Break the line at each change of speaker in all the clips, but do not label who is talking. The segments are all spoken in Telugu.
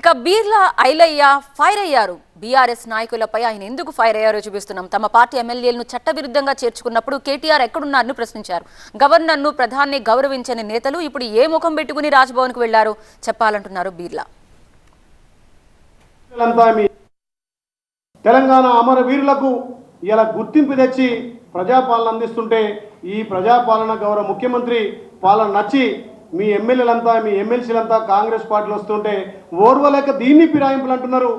ఇక బీర్లా ఐలయ్య ఫైర్ అయ్యారు. బీఆర్ఎస్ నాయకులపై ఆయన ఎందుకు ఫైర్ అయ్యారో చూపిస్తున్నాం. తమ పార్టీ ఎమ్మెల్యేలను చట్టవిరుద్ధంగా చేర్చుకున్నప్పుడు కేటీఆర్ ఎక్కడున్నారని ప్రశ్నించారు. గవర్నర్ను ప్రధాన్ని గౌరవించని నేతలు ఇప్పుడు ఏ ముఖం పెట్టుకుని రాజ్భవన్కు వెళ్ళారో? చెప్పాలంటున్నారు బీర్లా.
తెలంగాణ అమరవీరులకు ఇలా గుర్తింపు తెచ్చి ప్రజాపాలన అందిస్తుంటే ఈ ప్రజాపాలన గౌరవ ముఖ్యమంత్రి పాలన నచ్చి మీ ఎమ్మెల్యేలంతా మీ ఎమ్మెల్సీలంతా కాంగ్రెస్ పార్టీలు వస్తుంటే ఓర్వలేక దీన్ని ఫిరాయింపులు అంటున్నారు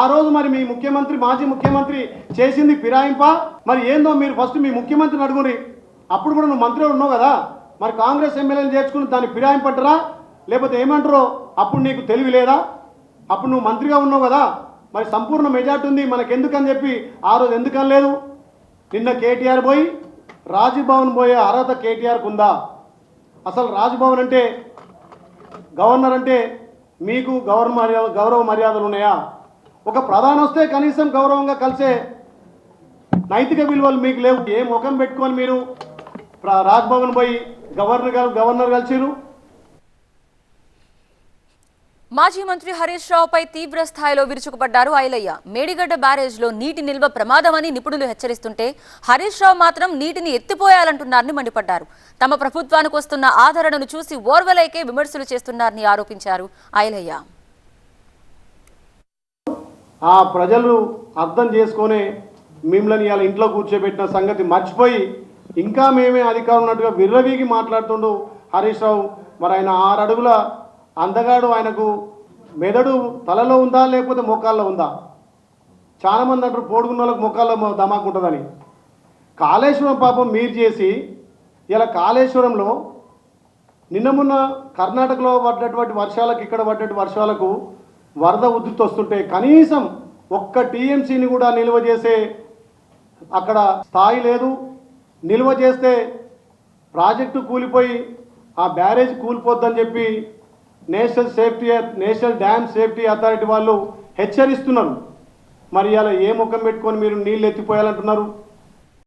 ఆ రోజు మరి మీ ముఖ్యమంత్రి మాజీ ముఖ్యమంత్రి చేసింది ఫిరాయింప? మరి ఏందో మీరు ఫస్ట్ మీ ముఖ్యమంత్రిని అడుగుని. అప్పుడు కూడా నువ్వు మంత్రి ఉన్నావు కదా. మరి కాంగ్రెస్ ఎమ్మెల్యేలు చేర్చుకుని దాన్ని ఫిరాయింపంటారా? లేకపోతే ఏమంటారో? అప్పుడు నీకు తెలివి లేదా? అప్పుడు నువ్వు మంత్రిగా ఉన్నావు కదా. మరి సంపూర్ణ మెజార్టీ ఉంది. మనకెందుకని చెప్పి ఆ రోజు ఎందుకని లేదు నిన్న కేటీఆర్ పోయి రాజ్భవన్ పోయే అర్హత కేటీఆర్కు ఉందా? అసలు రాజ్భవన్ అంటే గవర్నర్ అంటే మీకు గౌరవ మర్యాద గౌరవ మర్యాదలు ఉన్నాయా? ఒక ప్రధాని వస్తే కనీసం గౌరవంగా కలిసే నైతిక విలువలు మీకు లేవు. ఏ ముఖం పెట్టుకొని మీరు రాజ్భవన్ పోయి గవర్నర్ గారు గవర్నర్ కలిసిరు
మాజీ మంత్రి హరీష్ రావుపై తీవ్ర స్థాయిలో విరుచుకుపడ్డారు ఐలయ్య. మేడిగడ్డ బ్యారేజ్లో నీటి నిల్వ ప్రమాదమని నిపుణులు హెచ్చరిస్తుంటే హరీష్ రావు మాత్రం నీటిని ఎత్తిపోయాలంటున్నారని మండిపడ్డారు. తమ ప్రభుత్వానికి వస్తున్న ఆదరణను చూసి ఓర్వెలైకే విమర్శలు చేస్తున్నారని ఆరోపించారు ఐలయ్య.
ఆ ప్రజలు అర్థం చేసుకొని మిమ్మల్ని ఇలా ఇంట్లో కూర్చోబెట్టిన సంగతి మర్చిపోయి ఇంకా మేమే అధికారం ఉన్నట్టుగా విర్రవీగి మాట్లాడుతుండు హరీష్ రావు. మరి ఆయన ఆరు అడుగుల అందగాడు ఆయనకు మెదడు తలలో ఉందా లేకపోతే మోకాల్లో ఉందా? చాలామంది అంటారు పోడుకున్న వాళ్ళకి మోకాల్లో మొ- ధమాకు ఉంటుందని. కాళేశ్వరం పాపం మీరు చేసి ఇలా కాళేశ్వరంలో నిన్న మొన్న కర్ణాటకలో పడ్డటువంటి వర్షాలకు ఇక్కడ పడ్డటువంటి వర్షాలకు వరద ఉధృతి వస్తుంటే కనీసం ఒక్క టీఎంసీని కూడా నిల్వ చేసే అక్కడ స్థాయి లేదు. నిల్వ చేస్తే ప్రాజెక్టు కూలిపోయి ఆ బ్యారేజ్ కూలిపోద్దని చెప్పి national safety national dam safety authority వాళ్ళు హెచ్చరిస్తున్నారు. మరి ఇలా ఏ ముఖం పెట్టుకొని మీరు నీళ్ళు ఎత్తిపోయాలంటున్నారు?